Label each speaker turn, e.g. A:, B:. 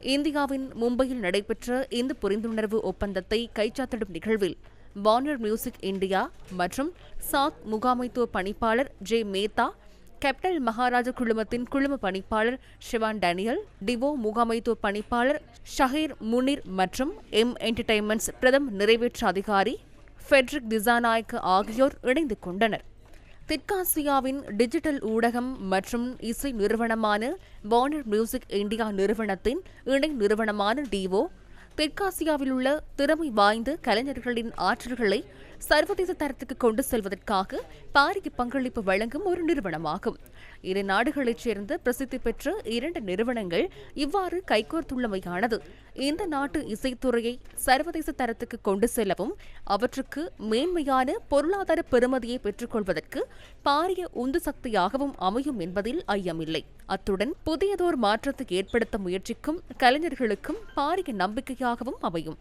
A: இந்தியாவின் மும்பையில் நடைபெற்ற இந்த புரிந்துணர்வு ஒப்பந்தத்தை கைச்சாத்திடும் நிகழ்வில் வார்னர் மியூசிக் இந்தியா மற்றும் சாத் முகாமைத்துவ பணிப்பாளர் ஜே மேத்தா கேப்டல் மகாராஜா குழுமத்தின் குழும பணிப்பாளர் ஷிவான் டேனியல் டிவோ முகாமைத்துவ பணிப்பாளர் ஷஹீர் முனிர் மற்றும் எம் என்டர்டைன்மெண்ட்ஸ் பிரதம நிறைவேற்று அதிகாரி ஃபெட்ரிக் திசாநாயக்க ஆகியோர் இணைந்து கொண்டனர். தெற்காசியாவின் டிஜிட்டல் ஊடகம் மற்றும் இசை நிறுவனமான வார்னர் மியூசிக் இந்தியா நிறுவனத்தின் இணை நிறுவனமான டிவோ தெற்காசியாவில் உள்ள திறமை வாய்ந்த கலைஞர்களின் ஆற்றல்களை சர்வதேச தரத்துக்கு கொண்டு செல்வதற்காக பாரிய பங்களிப்பு வழங்கும் ஒரு நிறுவனமாகும். இரு நாடுகளைச் சேர்ந்த பிரசித்தி பெற்ற இரண்டு நிறுவனங்கள் இவ்வாறு கைகோர்த்துள்ளமையானது. இந்த நாட்டு இசைத்துறையை சர்வதேச தரத்துக்கு கொண்டு செல்லவும் அவற்றுக்கு மேன்மையான பொருளாதார பெறுமதியை பெற்றுக்கொள்வதற்கு பாரிய உந்து சக்தியாகவும் அமையும் என்பதில் ஐயமில்லை. அத்துடன் புதியதோர் மாற்றத்தை ஏற்படுத்த முயற்சிக்கும் கலைஞர்களுக்கும் பாரிய நம்பிக்கையாக நம்பிக்கையாகவும் அமையும்.